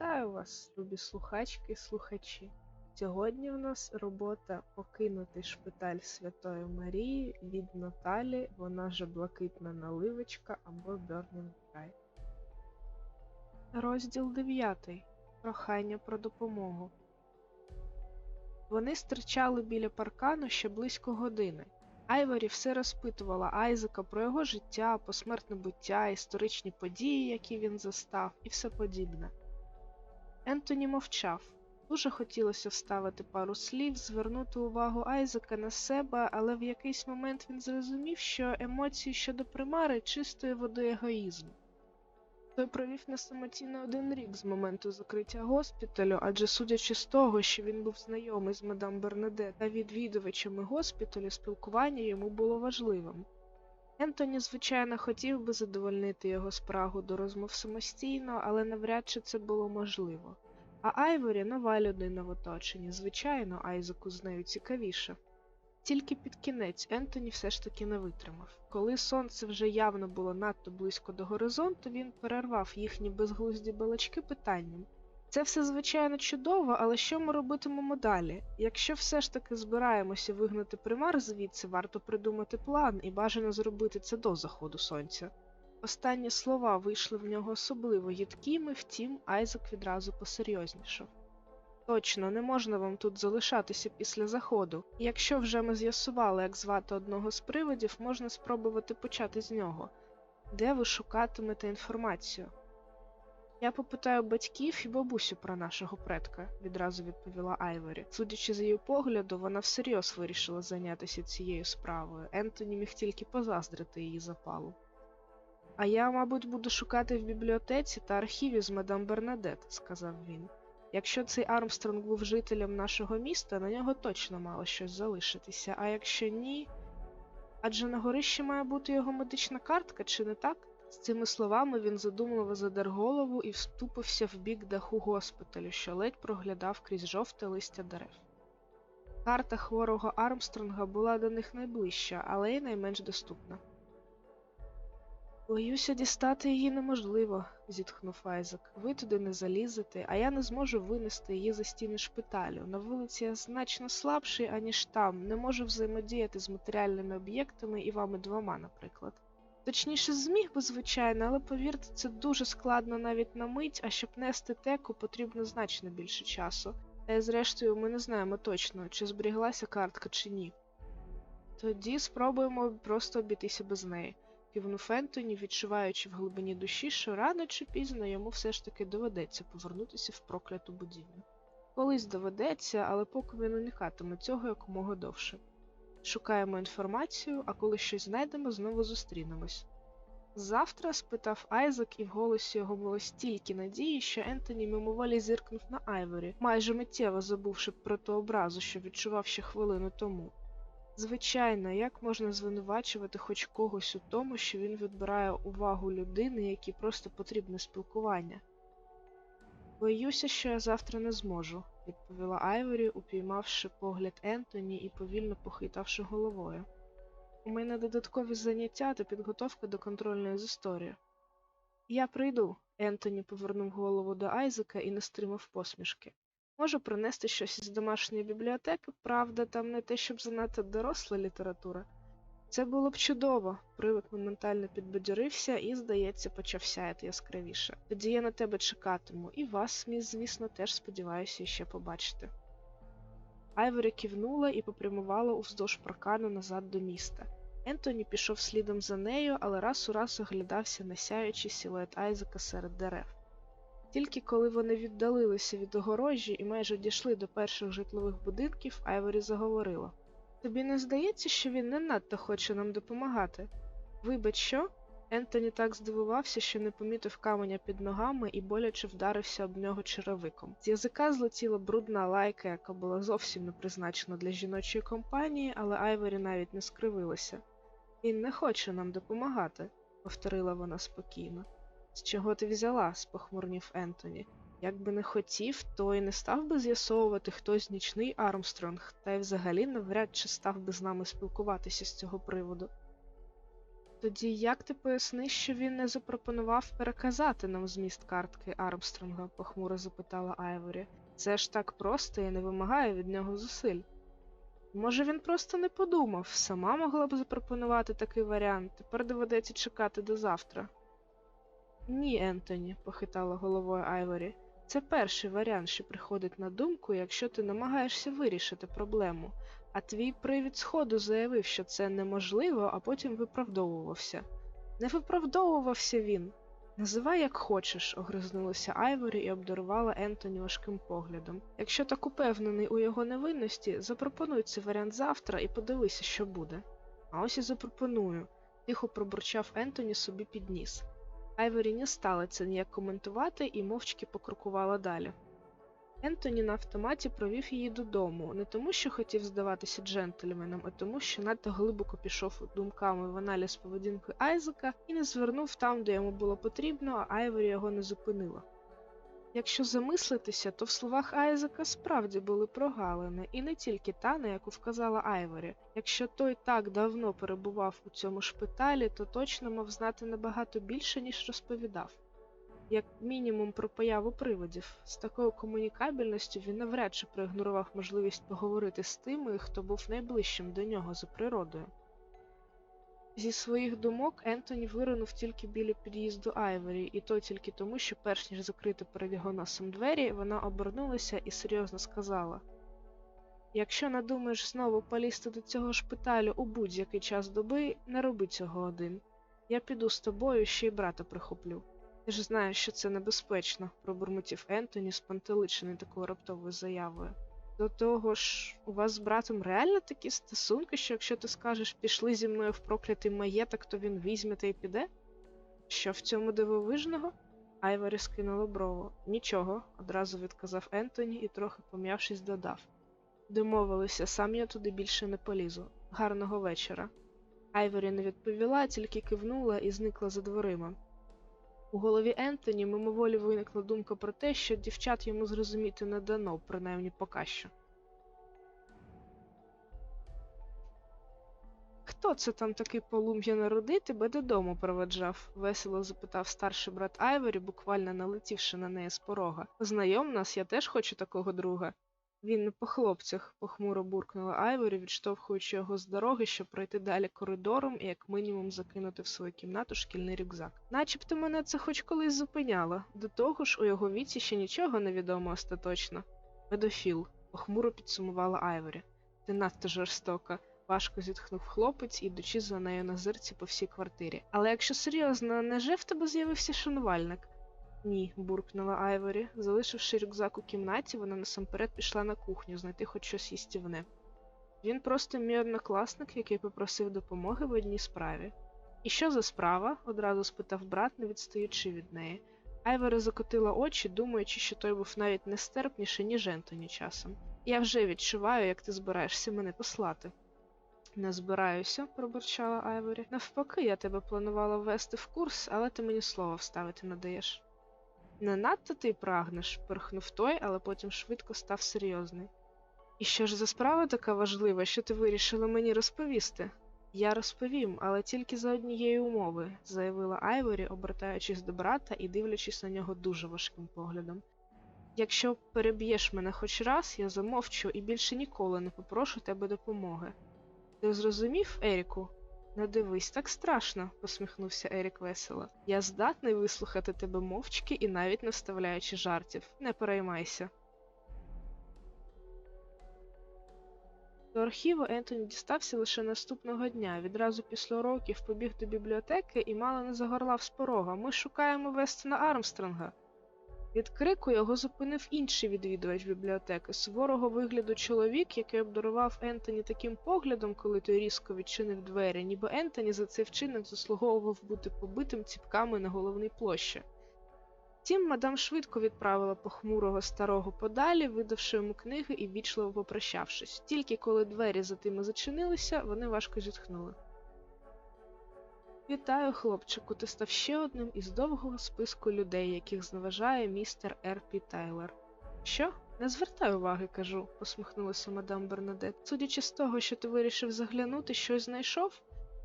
Вітаю вас, любі слухачки і слухачі. Сьогодні в нас робота Покинутий шпиталь Святої Марії від Наталі, вона же блакитна наливочка або Burning Sky. Розділ 9. Прохання про допомогу. Вони стирчали біля паркану ще близько години. Айворі все розпитувала Айзека про його життя, посмертне буття, історичні події, які він застав, і все подібне. Ентоні мовчав. Дуже хотілося вставити пару слів, звернути увагу Айзека на себе, але в якийсь момент він зрозумів, що емоції щодо примари чистої води егоїзм. Той провів на самоті не один рік з моменту закриття госпіталю, адже судячи з того, що він був знайомий з мадам Бернадет та відвідувачами госпіталю, спілкування йому було важливим. Ентоні, звичайно, хотів би задовольнити його спрагу до розмов самостійно, але навряд чи це було можливо. А Айворі нова людина в оточенні, звичайно, Айзеку з нею цікавіше. Тільки під кінець Ентоні все ж таки не витримав. Коли сонце вже явно було надто близько до горизонту, він перервав їхні безглузді балачки питанням. Це все звичайно чудово, але що ми робитимемо далі? Якщо все ж таки збираємося вигнати примар звідси, варто придумати план і бажано зробити це до заходу сонця. Останні слова вийшли в нього особливо їдкими, втім, Айзек відразу посерйознішав. Точно, не можна вам тут залишатися після заходу. Якщо вже ми з'ясували, як звати одного з привидів, можна спробувати почати з нього. Де ви шукатимете інформацію? Я попитаю батьків і бабусю про нашого предка, відразу відповіла Айворі. Судячи з її погляду, вона всерйоз вирішила зайнятися цією справою. Ентоні міг тільки позаздрити її запалу. А я, мабуть, буду шукати в бібліотеці та архіві з мадам Бернадет, сказав він. Якщо цей Армстронг був жителем нашого міста, на нього точно мало щось залишитися, а якщо ні. Адже на горищі має бути його медична картка, чи не так? З цими словами він задумливо задер голову і вступився в бік даху госпіталю, що ледь проглядав крізь жовте листя дерев. Карта хворого Армстронга була до них найближча, але й найменш доступна. Боюся, дістати її неможливо, зітхнув Айзек. Ви туди не залізете, а я не зможу винести її за стіни шпиталю. На вулиці я значно слабший, аніж там, не можу взаємодіяти з матеріальними об'єктами і вами двома, наприклад. Точніше, зміг би, звичайно, але повірте, це дуже складно навіть на мить, а щоб нести теку, потрібно значно більше часу. Та й зрештою ми не знаємо точно, чи зберіглася картка чи ні. Тоді спробуємо просто обійтися без неї кивнув Ентоні, відчуваючи в глибині душі, що рано чи пізно йому все ж таки доведеться повернутися в прокляту будівлю. Колись доведеться, але поки він уникатиме цього якомога довше. Шукаємо інформацію, а коли щось знайдемо, знову зустрінемось. Завтра? спитав Айзек, і в голосі його було стільки надії, що Ентоні мимоволі зиркнув на Айворі, майже миттєво забувши про ту образу, що відчував ще хвилину тому. Звичайно, як можна звинувачувати хоч когось у тому, що він відбирає увагу людини, якій просто потрібне спілкування? Боюся, що я завтра не зможу, відповіла Айворі, упіймавши погляд Ентоні і повільно похитавши головою. У мене додаткові заняття та підготовка до контрольної з історії. Я прийду. Ентоні повернув голову до Айзека і не стримав посмішки. Можу принести щось із домашньої бібліотеки, правда, там не те, щоб занадто доросла література. Це було б чудово. Привид моментально підбадьорився і, здається, почав сяяти яскравіше. Тоді я на тебе чекатиму, і вас, Сміт, звісно, теж сподіваюся ще побачити. Айворі кивнула і попрямувала уздовж паркану назад до міста. Ентоні пішов слідом за нею, але раз у раз оглядався на сяючий силует Айзека серед дерев. Тільки коли вони віддалилися від огорожі і майже дійшли до перших житлових будинків, Айворі заговорила. Тобі не здається, що він не надто хоче нам допомагати? Вибач, що? Ентоні так здивувався, що не помітив каменя під ногами і боляче вдарився об нього черевиком. З язика злетіла брудна лайка, яка була зовсім не призначена для жіночої компанії, але Айворі навіть не скривилася. Він не хоче нам допомагати, повторила вона спокійно. З чого ти взяла? спохмурнів Ентоні. Якби не хотів, то й не став би з'ясовувати, хтось нічний Армстронг, та й взагалі навряд чи став би з нами спілкуватися з цього приводу. Тоді як ти поясниш, що він не запропонував переказати нам зміст картки Армстронга? похмуро запитала Айворі. Це ж так просто і не вимагає від нього зусиль. Може, він просто не подумав, сама могла б запропонувати такий варіант, тепер доведеться чекати до завтра. Ні, Ентоні, похитала головою Айворі. Це перший варіант, що приходить на думку, якщо ти намагаєшся вирішити проблему, а твій привід сходу заявив, що це неможливо, а потім виправдовувався. Не виправдовувався він. Називай як хочеш, огризнулася Айворі і обдарувала Ентоні важким поглядом. Якщо так упевнений у його невинності, запропонуй цей варіант завтра і подивися, що буде. А ось і запропоную, тихо пробурчав Ентоні собі під ніс. Айворі не стала це ніяк коментувати і мовчки покрокувала далі. Ентоні на автоматі провів її додому, не тому, що хотів здаватися джентльменом, а тому, що надто глибоко пішов думками в аналіз поведінки Айзека і не звернув там, де йому було потрібно, а Айворі його не зупинила. Якщо замислитися, то в словах Айзека справді були прогалини, і не тільки та, на яку вказала Айворі. Якщо той так давно перебував у цьому шпиталі, то точно мав знати набагато більше, ніж розповідав. Як мінімум про появу приводів. З такою комунікабельністю він навряд чи проігнорував можливість поговорити з тими, хто був найближчим до нього за природою. Зі своїх думок Ентоні виринув тільки біля під'їзду Айворі, і то тільки тому, що, перш ніж закрити перед його носом двері, вона обернулася і серйозно сказала: Якщо надумаєш знову полізти до цього шпиталю у будь-який час доби, не роби цього один. Я піду з тобою ще й брата прихоплю. Ти ж знаєш, що це небезпечно, пробурмотів Ентоні, спантеличений такою раптовою заявою. До того ж, у вас з братом реально такі стосунки, що якщо ти скажеш пішли зі мною в проклятий маєток, то він візьме та й піде? Що в цьому дивовижного? Айварі скинула брову. Нічого, одразу відказав Ентоні і, трохи пом'явшись, додав. Домовилися, сам я туди більше не полізу. Гарного вечора. Айворі не відповіла, тільки кивнула і зникла за дверима. У голові Ентоні мимоволі виникла думка про те, що дівчат йому зрозуміти не дано, принаймні поки що. Хто це там такий полум'я народи тебе додому проведжав? весело запитав старший брат Айворі, буквально налетівши на неї з порога. Знайом нас, я теж хочу такого друга. Він не по хлопцях, похмуро буркнула Айворі, відштовхуючи його з дороги, щоб пройти далі коридором і як мінімум закинути в свою кімнату шкільний рюкзак. Начебто мене це хоч колись зупиняло. До того ж, у його віці ще нічого не відомо остаточно. Педофіл, похмуро підсумувала Айворі. Ти надто жорстока. Важко зітхнув хлопець, ідучи за нею на зирці по всій квартирі. Але якщо серйозно, неже в тебе з'явився шанувальник? Ні, буркнула Айворі. Залишивши рюкзак у кімнаті, вона насамперед пішла на кухню знайти хоч щось їстівне. Він просто мій однокласник, який попросив допомоги в одній справі. І що за справа? одразу спитав брат, не відстаючи від неї. Айворі закотила очі, думаючи, що той був навіть нестерпніший, ніж Ентоні часом. Я вже відчуваю, як ти збираєшся мене послати. Не збираюся, пробурчала Айворі. Навпаки, я тебе планувала ввести в курс, але ти мені слово вставити не даєш. Не надто ти прагнеш, перхнув той, але потім швидко став серйозний. І що ж за справа така важлива, що ти вирішила мені розповісти? Я розповім, але тільки за однієї умови, заявила Айворі, обертаючись до брата і дивлячись на нього дуже важким поглядом. Якщо переб'єш мене хоч раз, я замовчу і більше ніколи не попрошу тебе допомоги. Ти зрозумів, Еріку? Не дивись, так страшно, посміхнувся Ерік весело. Я здатний вислухати тебе мовчки і навіть не вставляючи жартів. Не переймайся. До архіву Ентоні дістався лише наступного дня. Відразу після уроків побіг до бібліотеки і мало не загорлав з порога. Ми шукаємо Вестона Армстронга. Від крику його зупинив інший відвідувач бібліотеки, суворого вигляду чоловік, який обдарував Ентоні таким поглядом, коли той різко відчинив двері, ніби Ентоні за цей вчинок заслуговував бути побитим ціпками на головній площі. Втім, мадам швидко відправила похмурого старого подалі, видавши йому книги і вічливо попрощавшись. Тільки коли двері за тими зачинилися, вони важко зітхнули. Вітаю, хлопчику, ти став ще одним із довгого списку людей, яких зневажає містер Р. Пі Тайлер. Що? Не звертай уваги, кажу, посміхнулася мадам Бернадет. Судячи з того, що ти вирішив заглянути, щось знайшов?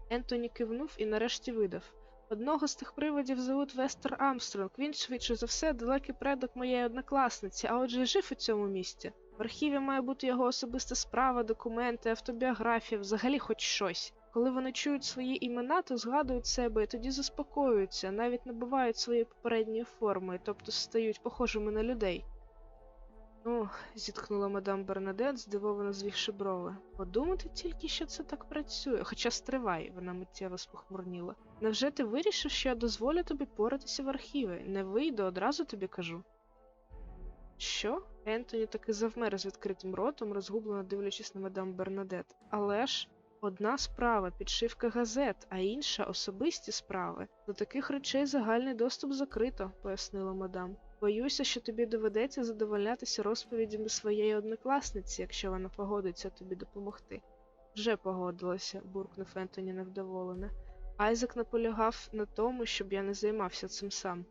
Ентоні кивнув і нарешті видав. Одного з тих привидів зовут Вестер Амстронг. Він, швидше за все, далекий предок моєї однокласниці, а отже жив у цьому місті. В архіві має бути його особиста справа, документи, автобіографія, взагалі хоч щось. Коли вони чують свої імена, то згадують себе і тоді заспокоюються, навіть набувають своєї попередньої форми, тобто стають похожими на людей. Ну, зітхнула мадам Бернадет, здивовано звівши брови. Подумати тільки, що це так працює, хоча стривай, вона миттєво спохмурніла. Невже ти вирішив, що я дозволю тобі поратися в архіви? Не вийду, одразу тобі кажу. Що? Ентоні таки завмер з відкритим ротом, розгублено дивлячись на мадам Бернадет. Але ж одна справа підшивка газет, а інша особисті справи. До таких речей загальний доступ закрито, пояснила мадам. Боюся, що тобі доведеться задовольнятися розповідями своєї однокласниці, якщо вона погодиться тобі допомогти. Вже погодилася, буркнув Ентоні невдоволене. Айзек наполягав на тому, щоб я не займався цим сам.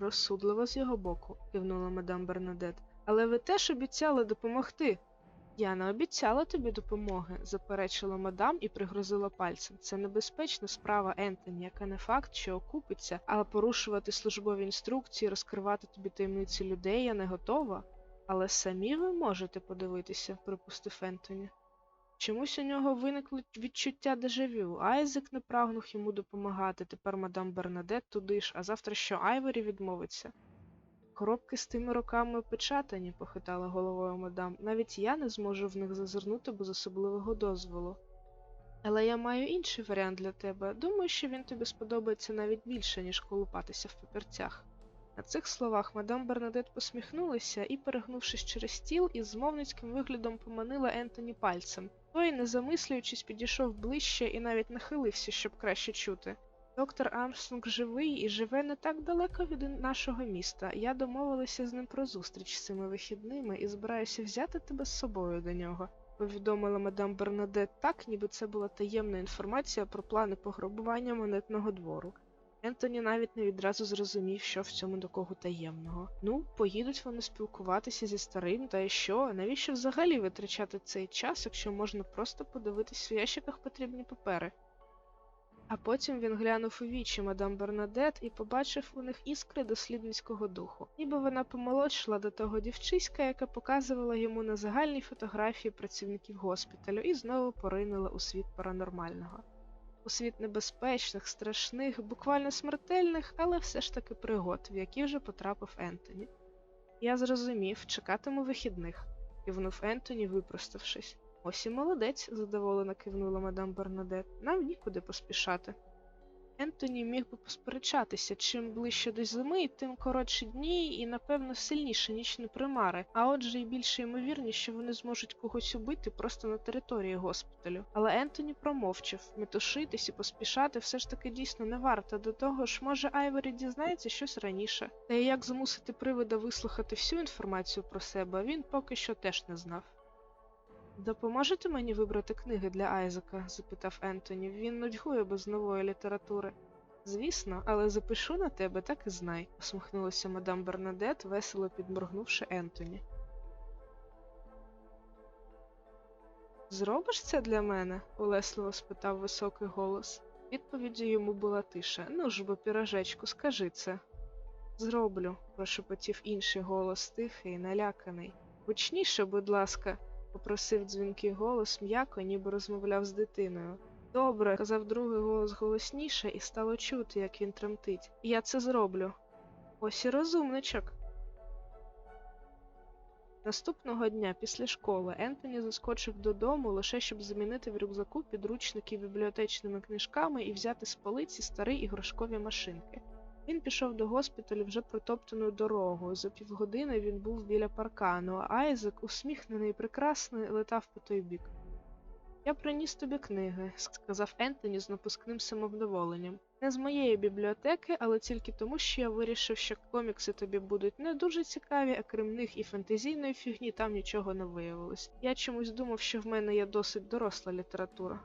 Розсудливо з його боку, кивнула мадам Бернадет. Але ви теж обіцяли допомогти. Я не обіцяла тобі допомоги, заперечила мадам і пригрозила пальцем. Це небезпечна справа Ентоні, яка не факт, що окупиться, але порушувати службові інструкції, розкривати тобі таємниці людей я не готова. Але самі ви можете подивитися, припустив Ентоні. Чомусь у нього виникло відчуття дежавю. Айзек не прагнув йому допомагати, тепер мадам Бернадет туди ж, а завтра що Айворі відмовиться. Коробки з тими роками опечатані, похитала головою мадам. Навіть я не зможу в них зазирнути без особливого дозволу. Але я маю інший варіант для тебе. Думаю, що він тобі сподобається навіть більше, ніж колупатися в папірцях. На цих словах мадам Бернадет посміхнулася і, перегнувшись через стіл, із змовницьким виглядом поманила Ентоні пальцем. Той, не замислюючись, підійшов ближче і навіть нахилився, щоб краще чути. Доктор Армстронг живий і живе не так далеко від нашого міста. Я домовилася з ним про зустріч з цими вихідними і збираюся взяти тебе з собою до нього, повідомила мадам Бернадет так, ніби це була таємна інформація про плани пограбування монетного двору. Ентоні навіть не відразу зрозумів, що в цьому такого таємного. Ну, поїдуть вони спілкуватися зі старим, та й що? Навіщо взагалі витрачати цей час, якщо можна просто подивитись в ящиках потрібні папери? А потім він глянув у вічі мадам Бернадет і побачив у них іскри дослідницького духу, ніби вона помолодшила до того дівчиська, яка показувала йому на загальній фотографії працівників госпіталю, і знову поринула у світ паранормального. У світ небезпечних, страшних, буквально смертельних, але все ж таки пригод, в які вже потрапив Ентоні. Я зрозумів, чекатиму вихідних, кивнув Ентоні, випроставшись. Ось і молодець, задоволено кивнула мадам Бернадет. Нам нікуди поспішати. Ентоні міг би посперечатися, чим ближче до зими, тим коротші дні і, напевно, сильніше нічні примари, а отже й більше ймовірність, що вони зможуть когось убити просто на території госпіталю. Але Ентоні промовчав метушитись і поспішати все ж таки дійсно не варто. До того ж, може, Айворі дізнається щось раніше. Та і як змусити привида вислухати всю інформацію про себе, він поки що теж не знав. Допоможете мені вибрати книги для Айзека? запитав Ентоні. Він нудьгує без нової літератури. Звісно, але запишу на тебе, так і знай, усміхнулася мадам Бернадет, весело підморгнувши Ентоні. Зробиш це для мене? улесливо спитав високий голос. Відповіддю йому була тиша. Ну ж бо, пірожечку, скажи це. Зроблю, прошепотів інший голос, тихий, наляканий. Гучніше, будь ласка попросив дзвінкий голос м'яко, ніби розмовляв з дитиною. Добре, казав другий голос голосніше, і стало чути, як він тремтить. Я це зроблю. Ось і розумничок. Наступного дня після школи Ентоні заскочив додому лише щоб замінити в рюкзаку підручники бібліотечними книжками і взяти з полиці старі іграшкові машинки. Він пішов до госпіталю вже протоптаною дорогою. За півгодини він був біля паркану, а Айзек, усміхнений і прекрасний, летав по той бік. Я приніс тобі книги, сказав Ентоні з напускним самовдоволенням. Не з моєї бібліотеки, але тільки тому, що я вирішив, що комікси тобі будуть не дуже цікаві, а крім них і фентезійної фігні там нічого не виявилось. Я чомусь думав, що в мене є досить доросла література.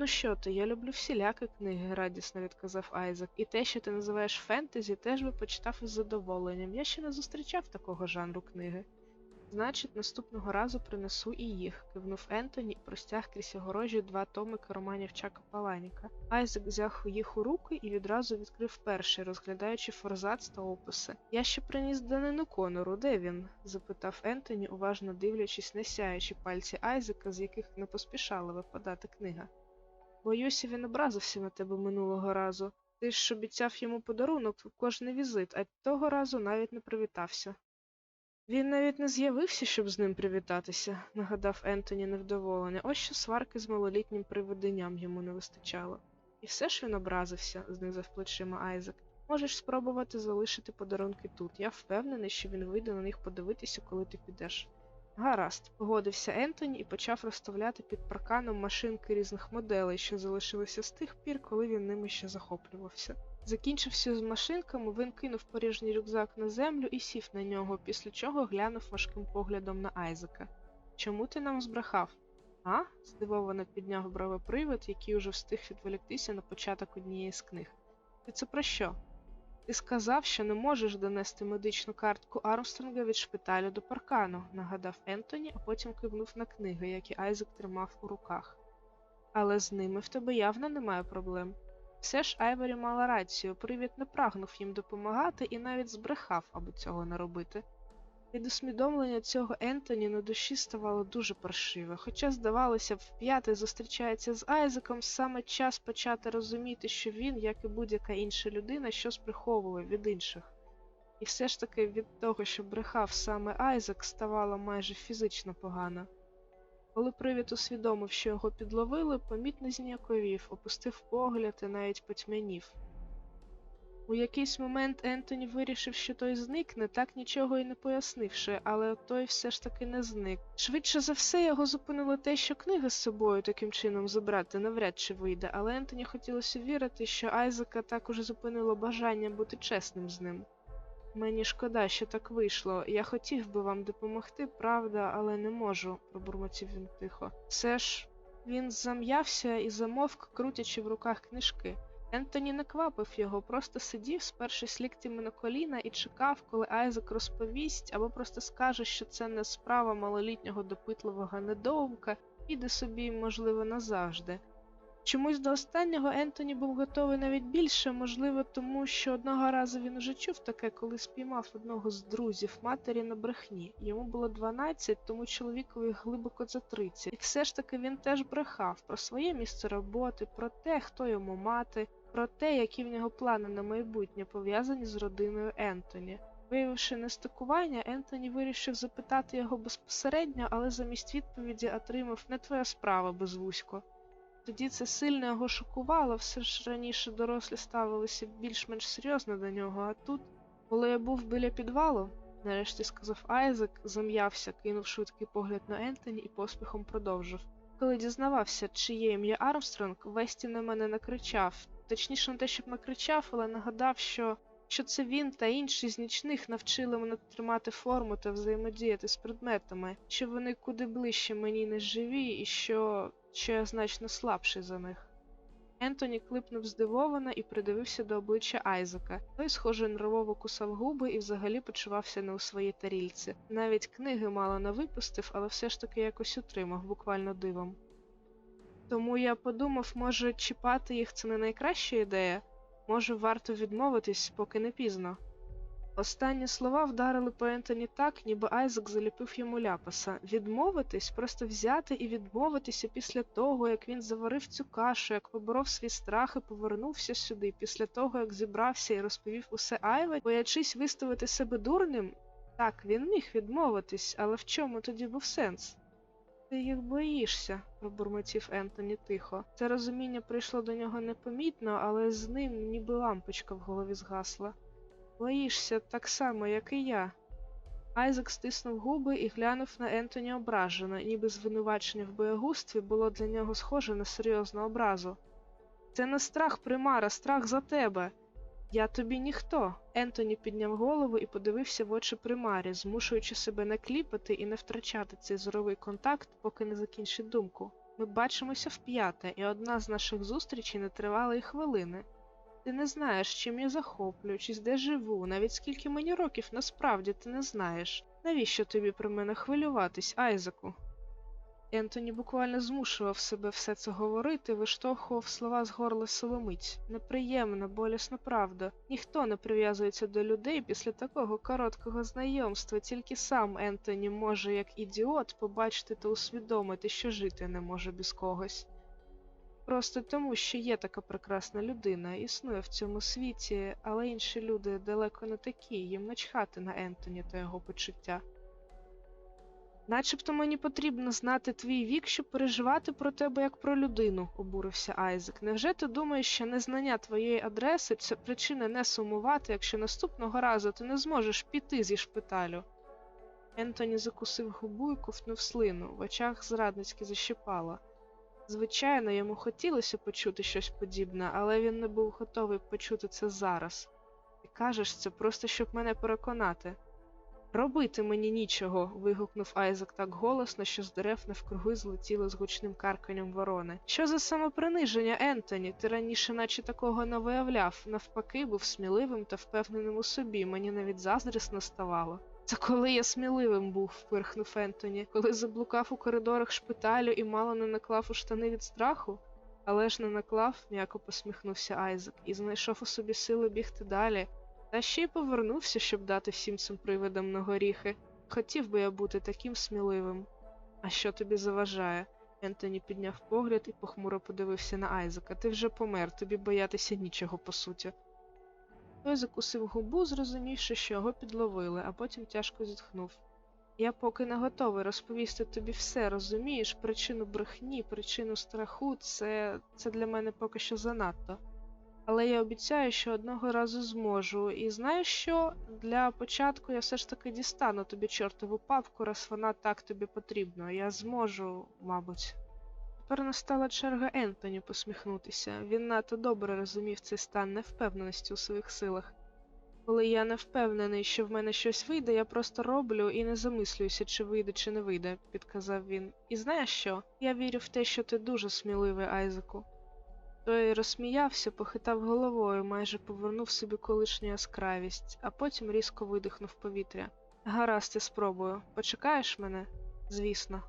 Ну що ти, я люблю всілякі книги, радісно відказав Айзек, і те, що ти називаєш фентезі, теж би почитав із задоволенням. Я ще не зустрічав такого жанру книги. Значить, наступного разу принесу і їх, кивнув Ентоні і простяг крізь огорожі два томики романів Чака Паланіка. Айзек взяв їх у руки і відразу відкрив перший, розглядаючи форзац та описи. Я ще приніс данину Конору, де він? запитав Ентоні, уважно дивлячись на сяючі пальці Айзека, з яких не поспішала випадати книга. Боюся, він образився на тебе минулого разу. Ти ж обіцяв йому подарунок в кожний візит, а того разу навіть не привітався. Він навіть не з'явився, щоб з ним привітатися, нагадав Ентоні невдоволення. Ось що сварки з малолітнім привиденням йому не вистачало. І все ж він образився, знизав плечима Айзек. Можеш спробувати залишити подарунки тут. Я впевнений, що він вийде на них подивитися, коли ти підеш. Гаразд, погодився Ентоні і почав розставляти під парканом машинки різних моделей, що залишилися з тих пір, коли він ними ще захоплювався. Закінчився з машинками, він кинув порожній рюкзак на землю і сів на нього, після чого глянув важким поглядом на Айзека. Чому ти нам збрехав? А? здивовано підняв брови привид, який уже встиг відволіктися на початок однієї з книг. Ти це про що? Ти сказав, що не можеш донести медичну картку Армстронга від шпиталю до паркану, нагадав Ентоні, а потім кивнув на книги, які Айзек тримав у руках. Але з ними в тебе явно немає проблем. Все ж Айвері мала рацію, привід не прагнув їм допомагати і навіть збрехав, аби цього не робити. Від усвідомлення цього Ентоні на душі ставало дуже паршиве, хоча, здавалося, вп'яте зустрічається з Айзеком саме час почати розуміти, що він, як і будь-яка інша людина, щось приховує від інших. І все ж таки від того, що брехав саме Айзек, ставало майже фізично погано. Коли привід усвідомив, що його підловили, помітно зніяковів, опустив погляд і навіть потьмянів. У якийсь момент Ентоні вирішив, що той зникне, так нічого й не пояснивши, але той все ж таки не зник. Швидше за все, його зупинило те, що книги з собою таким чином забрати навряд чи вийде, але Ентоні хотілося вірити, що Айзека також зупинило бажання бути чесним з ним. Мені шкода, що так вийшло. Я хотів би вам допомогти, правда, але не можу, пробурмотів він тихо. Все ж він зам'явся і замовк, крутячи в руках книжки. Ентоні не квапив його, просто сидів, спершись ліктями на коліна, і чекав, коли Айзек розповість або просто скаже, що це не справа малолітнього допитливого недоумка, піде собі, можливо, назавжди. Чомусь до останнього Ентоні був готовий навіть більше, можливо, тому що одного разу він уже чув таке, коли спіймав одного з друзів матері на брехні. Йому було 12, тому чоловікові глибоко за 30. І все ж таки він теж брехав про своє місце роботи, про те, хто йому мати, про те, які в нього плани на майбутнє пов'язані з родиною Ентоні. Виявивши нестикування, Ентоні вирішив запитати його безпосередньо, але замість відповіді отримав не твоя справа безвузько. Тоді це сильно його шокувало, все ж раніше дорослі ставилися більш-менш серйозно до нього, а тут, коли я був біля підвалу, нарешті сказав Айзек, зам'явся, кинув швидкий погляд на Ентоні і поспіхом продовжив. Коли дізнавався, чиє ім'я Армстронг, Весті на мене накричав. Точніше, не те, щоб накричав, але нагадав, що що це він та інші з нічних навчили мене тримати форму та взаємодіяти з предметами, що вони куди ближче мені не живі, і що що я значно слабший за них. Ентоні клипнув здивовано і придивився до обличчя Айзека. Той, схоже, нервово кусав губи і взагалі почувався не у своїй тарільці. Навіть книги мало не випустив, але все ж таки якось утримав, буквально дивом. Тому я подумав, може, чіпати їх це не найкраща ідея, може, варто відмовитись, поки не пізно. Останні слова вдарили по Ентоні так, ніби Айзек заліпив йому ляпаса. Відмовитись, просто взяти і відмовитися після того, як він заварив цю кашу, як поборов свій страх і повернувся сюди, після того, як зібрався і розповів усе Айве, боячись виставити себе дурним. Так, він міг відмовитись, але в чому тоді був сенс? Ти їх боїшся, пробурмотів Ентоні тихо. Це розуміння прийшло до нього непомітно, але з ним ніби лампочка в голові згасла. Боїшся так само, як і я. Айзек стиснув губи і глянув на Ентоні ображено, ніби звинувачення в боягустві було для нього схоже на серйозну образу. Це не страх примара, страх за тебе. Я тобі ніхто. Ентоні підняв голову і подивився в очі примарі, змушуючи себе не кліпати і не втрачати цей зоровий контакт, поки не закінчить думку. Ми бачимося вп'яте, і одна з наших зустрічей не тривала й хвилини. Ти не знаєш, чим я захоплюючись, де живу, навіть скільки мені років насправді ти не знаєш. Навіщо тобі про мене хвилюватись, Айзеку? Ентоні буквально змушував себе все це говорити, виштовхував слова з горла соломиць. Неприємна, болісна правда. Ніхто не прив'язується до людей після такого короткого знайомства, тільки сам Ентоні може, як ідіот, побачити та усвідомити, що жити не може без когось. Просто тому, що є така прекрасна людина, існує в цьому світі, але інші люди далеко не такі, їм начхати на Ентоні та його почуття. Начебто мені потрібно знати твій вік, щоб переживати про тебе як про людину, обурився Айзек. Невже ти думаєш, що незнання твоєї адреси це причина не сумувати, якщо наступного разу ти не зможеш піти зі шпиталю? Ентоні закусив губу і ковтнув слину, в очах зрадницьки защипало. Звичайно, йому хотілося почути щось подібне, але він не був готовий почути це зараз. Ти кажеш це просто щоб мене переконати. Робити мені нічого. вигукнув Айзек так голосно, що з дерев навкруги злетіли з гучним карканням ворони. Що за самоприниження, Ентоні? Ти раніше наче такого не виявляв, навпаки, був сміливим та впевненим у собі, мені навіть заздрісно ставало. Це коли я сміливим був, пирхнув Ентоні, коли заблукав у коридорах шпиталю і мало не наклав у штани від страху. Але ж не наклав, м'яко посміхнувся Айзек, і знайшов у собі сили бігти далі. Та ще й повернувся, щоб дати всім цим привидам на горіхи. Хотів би я бути таким сміливим. А що тобі заважає? Ентоні підняв погляд і похмуро подивився на Айзека. Ти вже помер, тобі боятися нічого, по суті. Той закусив губу, зрозумівши, що його підловили, а потім тяжко зітхнув. Я поки не готовий розповісти тобі все, розумієш, причину брехні, причину страху це, це для мене поки що занадто. Але я обіцяю, що одного разу зможу. І знаєш що? Для початку я все ж таки дістану тобі чортову папку, раз вона так тобі потрібна. Я зможу, мабуть. Тепер настала черга Ентоні посміхнутися. Він надто добре розумів цей стан невпевненості у своїх силах. Коли я не впевнений, що в мене щось вийде, я просто роблю і не замислююся, чи вийде, чи не вийде, підказав він. І знаєш що? Я вірю в те, що ти дуже сміливий, Айзеку. Той розсміявся, похитав головою, майже повернув собі колишню яскравість, а потім різко видихнув повітря. Гаразд, я спробую. Почекаєш мене? Звісно.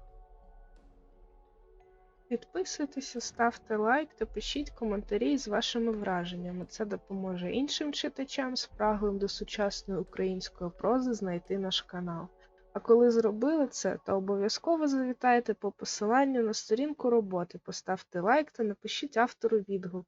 Підписуйтеся, ставте лайк та пишіть коментарі з вашими враженнями. Це допоможе іншим читачам, спраглим до сучасної української прози знайти наш канал. А коли зробили це, то обов'язково завітайте по посиланню на сторінку роботи, поставте лайк та напишіть автору відгук.